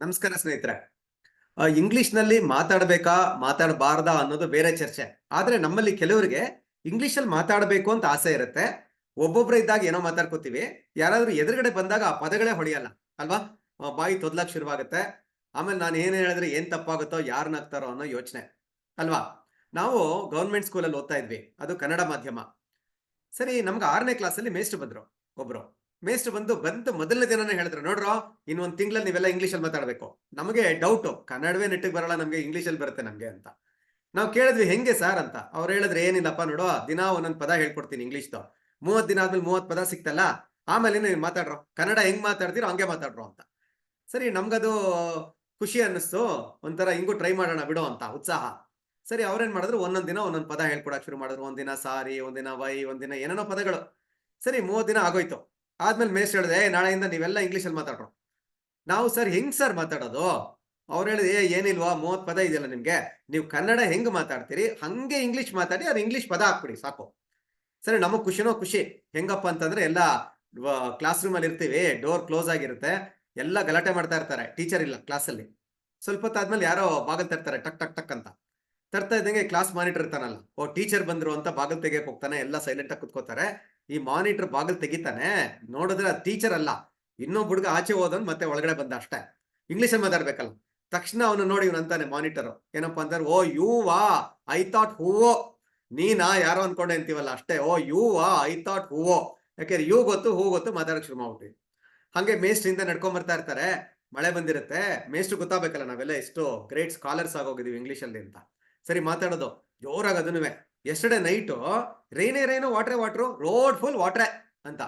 ನಮಸ್ಕಾರ ಸ್ನೇಹಿತರೆ. ಇಂಗ್ಲಿಷ್ನಲ್ಲಿ ಮಾತಾಡ್ಬೇಕಾ, ಮಾತಾಡಬಾರ್ದಾ ಅನ್ನೋದು ಬೇರೆ ಚರ್ಚೆ. ಆದ್ರೆ ನಮ್ಮಲ್ಲಿ ಕೆಲವರಿಗೆ ಇಂಗ್ಲಿಷ್ ಅಲ್ಲಿ ಮಾತಾಡಬೇಕು ಅಂತ ಆಸೆ ಇರುತ್ತೆ. ಒಬ್ಬೊಬ್ರು ಇದ್ದಾಗ ಏನೋ ಮಾತಾಡ್ಕೋತೀವಿ. ಯಾರಾದ್ರೂ ಎದುರುಗಡೆ ಬಂದಾಗ ಆ ಪದಗಳೇ ಹೊಡೆಯಲ್ಲ ಅಲ್ವಾ? ಬಾಯಿ ತೊದ್ಲಕ್ ಶುರುವಾಗುತ್ತೆ. ಆಮೇಲೆ ನಾನು ಏನ್ ಹೇಳಿದ್ರೆ ಏನ್ ತಪ್ಪಾಗುತ್ತೋ ಯಾರು ನಗ್ತಾರೋ ಅನ್ನೋ ಯೋಚನೆ, ಅಲ್ವಾ? ನಾವು ಗೌರ್ಮೆಂಟ್ ಸ್ಕೂಲಲ್ಲಿ ಓದ್ತಾ ಇದ್ವಿ. ಅದು ಕನ್ನಡ ಮಾಧ್ಯಮ. ಸರಿ, ನಮ್ಗೆ ಆರನೇ ಕ್ಲಾಸಲ್ಲಿ ಮೇಸ್ಟ್ ಬಂದ್ರು, ಒಬ್ರು. ಮೇಸ್ಟ್ ಬಂದು ಬಂದು ಮೊದಲನೇ ದಿನನೇ ಹೇಳಿದ್ರು, ನೋಡ್ರೋ, ಇನ್ನೊಂದ್ ತಿಂಗಳಲ್ಲಿ ನೀವೆಲ್ಲ ಇಂಗ್ಲಿಷ್ ಅಲ್ಲಿ ಮಾತಾಡ್ಬೇಕು. ನಮಗೆ ಡೌಟ್ ಕನ್ನಡವೇ ನೆಟ್ಟಿಗೆ ಬರಲ್ಲ, ನಮ್ಗೆ ಇಂಗ್ಲಿಷ್ ಅಲ್ಲಿ ಬರುತ್ತೆ ನಮ್ಗೆ ಅಂತ. ನಾವು ಕೇಳಿದ್ವಿ, ಹೆಂಗೆ ಸರ್? ಅಂತ. ಅವ್ರು ಹೇಳಿದ್ರೆ, ಏನಿಲ್ಲಪ್ಪ ನೋಡು, ದಿನ ಒಂದೊಂದ್ ಪದ ಹೇಳ್ಕೊಡ್ತೀನಿ ಇಂಗ್ಲಿಷ್ದು ಮೂವತ್ ದಿನ ಆದ್ಮೇಲೆ ಮೂವತ್ ಪದ ಸಿಕ್ತಲ್ಲ, ಆಮೇಲೆ ನೀವು ಮಾತಾಡ್ರೋ. ಕನ್ನಡ ಹೆಂಗ್ ಮಾತಾಡ್ತೀರೋ ಹಂಗೆ ಮಾತಾಡ್ರೋ ಅಂತ. ಸರಿ, ನಮ್ಗದು ಖುಷಿ ಅನ್ನಿಸ್ತು, ಒಂಥರ ಹಿಂಗೂ ಟ್ರೈ ಮಾಡೋಣ ಬಿಡು ಅಂತ, ಉತ್ಸಾಹ. ಸರಿ, ಅವ್ರೇನ್ ಮಾಡಿದ್ರು, ಒಂದೊಂದ್ ದಿನ ಒಂದೊಂದ್ ಪದ ಹೇಳ್ಕೊಡಕ್ ಶುರು ಮಾಡಿದ್ರು. ಒಂದಿನ ಸಾರಿ, ಒಂದಿನ ವೈ, ಒಂದಿನ ಏನೇನೋ ಪದಗಳು. ಸರಿ, ಮೂವತ್ ದಿನ ಆಗೋಯ್ತು. ಆದ್ಮೇಲೆ ಮೇಸ್ ಹೇಳಿದೆ "ಏ, ನಾಳೆಯಿಂದ ನೀವೆಲ್ಲ ಇಂಗ್ಲಿಷ್ ಅಲ್ಲಿ ಮಾತಾಡ್ರು ನಾವು ಸರ್ ಹೆಂಗ್ ಸರ್ ಮಾತಾಡೋದು? ಅವ್ರು ಹೇಳಿದ್ರೆ "ಏ, ಏನಿಲ್ವಾ ಮೂವತ್ ಪದ ಇದೆಯಲ್ಲ ನಿಮ್ಗೆ. ನೀವು ಕನ್ನಡ ಹೆಂಗ್ ಮಾತಾಡ್ತೀರಿ? ಹಂಗೆ ಇಂಗ್ಲಿಷ್ ಮಾತಾಡಿ ಅದು ಇಂಗ್ಲಿಷ್ ಪದ ಹಾಕ್ಬಿಡಿ ಸಾಕು. ಸರಿ ನಮಗ್ ಖುಷಿನೋ ಖುಷಿ. ಹೆಂಗಪ್ಪ ಅಂತಂದ್ರೆ ಎಲ್ಲ ಕ್ಲಾಸ್ ರೂಮ್ ಅಲ್ಲಿ ಇರ್ತೀವಿ ಡೋರ್ ಕ್ಲೋಸ್ ಆಗಿರುತ್ತೆ. ಎಲ್ಲ ಗಲಾಟೆ ಮಾಡ್ತಾ ಇರ್ತಾರೆ ಟೀಚರ್ ಇಲ್ಲ ಕ್ಲಾಸಲ್ಲಿ ಸ್ವಲ್ಪ ಹೊತ್ತಾದ್ಮೇಲೆ ಯಾರೋ ಬಾಗಲ್ ತರ್ತಾರೆ ಟಕ್ ಟಕ್ ಟಕ್ ಅಂತ. ತರ್ತಾ ಇದ್ದಂಗೆ ಕ್ಲಾಸ್ ಮಾನಿಟರ್ ಇರ್ತಾನಲ್ಲ. ಓ ಟೀಚರ್ ಬಂದ್ರು ಅಂತ ಬಾಗಲ್ ತೆಗಿಯಕ್ ಹೋಗ್ತಾನೆ ಎಲ್ಲ ಸೈಲೆಂಟ್ ಆಗಿ ಕುತ್ಕೋತಾರೆ. ಈ ಮಾನಿಟರ್ ಬಾಗಿಲು ತೆಗಿತಾನೆ, ನೋಡಿದ್ರೆ ಟೀಚರ್ ಅಲ್ಲ. ಇನ್ನೊಬ್ಬ ಹುಡುಗ ಆಚೆ ಹೋದನ್ ಮತ್ತೆ ಒಳಗಡೆ ಬಂದ ಅಷ್ಟೇ. ಇಂಗ್ಲಿಷ್ ಅಲ್ಲಿ ಮಾತಾಡ್ಬೇಕಲ್ಲ. ತಕ್ಷಣ ಅವನು ನೋಡಿ ಇವನು ಅಂತಾನೆ ಮಾನಿಟರ್ ಏನಪ್ಪಾ ಅಂತಾರೆ, ಓ ಯುವಾ ಐ ಥಾಟ್ ಹೂವೋ ನೀನಾ, ಯಾರೋ ಅನ್ಕೊಂಡೆ ಅಂತೀವಲ್ಲ ಅಷ್ಟೇ, ಓ, ಯೂ, ವಾ, ಐ ಥಾಟ್ ಹೂವೋ ಯಾಕೆಂದ್ರೆ ಯು ಗೊತ್ತು, ಹೂ ಗೊತ್ತು ಮಾತಾಡಕ್ ಶುರು ಮಾಡ್ಬಿಟ್ವಿ. ಹಂಗೆ ಮೇಸ್ಟ್ರಿಂದ ನಡ್ಕೊಂಡ್ ಬರ್ತಾ ಇರ್ತಾರೆ, ಮಳೆ ಬಂದಿರುತ್ತೆ. ಮೇಸ್ಟ್ ಗೊತ್ತಾಗಬೇಕಲ್ಲ ನಾವೆಲ್ಲ ಎಷ್ಟು ಗ್ರೇಟ್ ಸ್ಕಾಲರ್ಸ್ ಆಗೋಗಿದೀವಿ ಇಂಗ್ಲಿಷ್ ಅಲ್ಲಿ ಅಂತ. ಸರಿ, ಮಾತಾಡೋದು. ಜೋರಾಗಿ ಅದನ್ನುವೆ ಎಸ್ಟರ್ಡೇ ನೈಟು ರೈನೇ ರೈನು ವಾಟ್ರೆ ವಾಟ್ರು ರೋಡ್ ಫುಲ್ ವಾಟ್ರೆ ಅಂತ.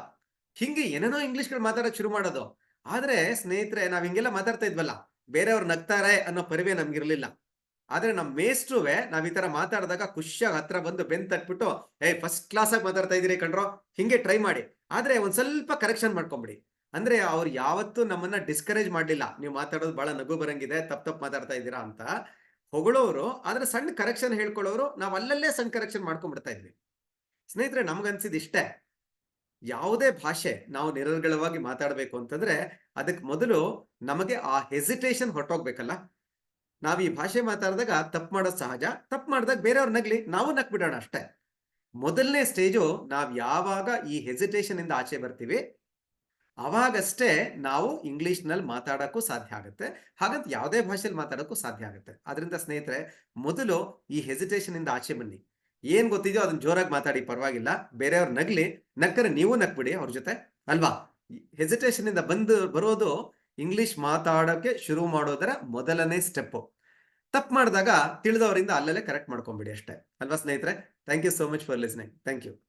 ಹಿಂಗೆ ಏನೇನೋ ಇಂಗ್ಲೀಷ್ಗಳು ಮಾತಾಡೋದು ಶುರು ಮಾಡೋದು. ಆದ್ರೆ ಸ್ನೇಹಿತರೆ, ನಾವ್ ಹಿಂಗೆಲ್ಲ ಮಾತಾಡ್ತಾ ಇದ್ವಲ್ಲ, ಬೇರೆಯವ್ರು ನಗ್ತಾರೆ ಅನ್ನೋ ಪರಿವೆ ನಮ್ಗಿರ್ಲಿಲ್ಲ. ಆದ್ರೆ ನಮ್ಮ ಮೇಸ್ಟ್ರುವೆ ನಾವ್ ಈ ತರ ಮಾತಾಡಿದಾಗ ಖುಷಿಯಾಗಿ ಹತ್ರ ಬಂದು ಬೆನ್ ತಟ್ಬಿಟ್ಟು ಏ ಫಸ್ಟ್ ಕ್ಲಾಸ್ ಆಗಿ ಮಾತಾಡ್ತಾ ಇದೀರಿ ಕಣ್ರೋ, ಹಿಂಗೆ ಟ್ರೈ ಮಾಡಿ. ಆದ್ರೆ ಒಂದ್ ಸ್ವಲ್ಪ ಕರೆಕ್ಷನ್ ಮಾಡ್ಕೊಂಬಿಡಿ. ಅಂದ್ರೆ ಅವ್ರು ಯಾವತ್ತೂ ನಮ್ಮನ್ನ ಡಿಸ್ಕರೇಜ್ ಮಾಡ್ಲಿಲ್ಲ. ನೀವು ಮಾತಾಡೋದು ಬಹಳ ನಗು ಬರಂಗಿದೆ, ತಪ್ಪ ತಪ್ಪು ಮಾತಾಡ್ತಾ ಇದ್ದೀರಾ ಅಂತ. ಹೊಗಳೋರು, ಆದ್ರೆ ಸಣ್ಣ ಕರೆಕ್ಷನ್ ಹೇಳ್ಕೊಳ್ಳೋರು, ನಾವು ಅಲ್ಲಲ್ಲೇ ಸಣ್ಣ ಕರೆಕ್ಷನ್ ಮಾಡ್ಕೊಂಡ್ಬಿಡ್ತಾ ಇದ್ವಿ. ಸ್ನೇಹಿತರೆ ನಮ್ಗನ್ಸಿದ್ ಇಷ್ಟೇ. ಯಾವುದೇ ಭಾಷೆ ನಾವು ನಿರರ್ಗಳವಾಗಿ ಮಾತಾಡಬೇಕು ಅಂತಂದ್ರೆ ಅದಕ್ಕೆ ಮೊದಲು ನಮಗೆ ಆ ಹೆಸಿಟೇಷನ್ ಹೊರಟೋಗ್ಬೇಕಲ್ಲ. ನಾವು ಈ ಭಾಷೆ ಮಾತಾಡಿದಾಗ ತಪ್ಪು ಮಾಡೋದು ಸಹಜ, ತಪ್ಪು ಮಾಡಿದಾಗ ಬೇರೆಯವ್ರ ನಗ್ಲಿ, ನಾವು ನಕ್ ಬಿಡೋಣ ಅಷ್ಟೇ. ಮೊದಲನೇ ಸ್ಟೇಜು ನಾವು ಯಾವಾಗ ಈ ಹೆಸಿಟೇಷನ್ ಇಂದ ಆಚೆ ಬರ್ತೀವಿ ಅವಾಗಷ್ಟೇ ನಾವು ಇಂಗ್ಲಿಷ್ನಲ್ಲಿ ಮಾತಾಡೋಕ್ಕೂ ಸಾಧ್ಯ ಆಗುತ್ತೆ. ಹಾಗಂತ ಯಾವುದೇ ಭಾಷೆಯಲ್ಲಿ ಮಾತಾಡೋಕ್ಕೂ ಸಾಧ್ಯ ಆಗುತ್ತೆ. ಅದರಿಂದ ಸ್ನೇಹಿತರೆ, ಮೊದಲು ಈ ಹೆಸಿಟೇಷನ್ ಇಂದ ಆಚೆ ಬನ್ನಿ. ಏನ್ ಗೊತ್ತಿದೆಯೋ ಅದನ್ನ ಜೋರಾಗಿ ಮಾತಾಡಿ, ಪರವಾಗಿಲ್ಲ. ಬೇರೆಯವ್ರ ನಗ್ಲಿ ನಕ್ಕರೆ ನೀವು ನಕ್ಬಿಡಿ ಅವ್ರ ಜೊತೆ, ಅಲ್ವಾ? ಹೆಸಿಟೇಷನ್ ಇಂದ ಬಂದು ಬರೋದು ಇಂಗ್ಲಿಷ್ ಮಾತಾಡೋಕೆ ಶುರು ಮಾಡೋದರ ಮೊದಲನೇ ಸ್ಟೆಪ್ ತಪ್ಪು ಮಾಡಿದಾಗ ತಿಳಿದವರಿಂದ ಅಲ್ಲಲ್ಲೇ ಕರೆಕ್ಟ್ ಮಾಡ್ಕೊಂಬಿಡಿ ಅಷ್ಟೇ. ಅಲ್ವಾ ಸ್ನೇಹಿತರೆ? Thank you so much for listening. Thank you.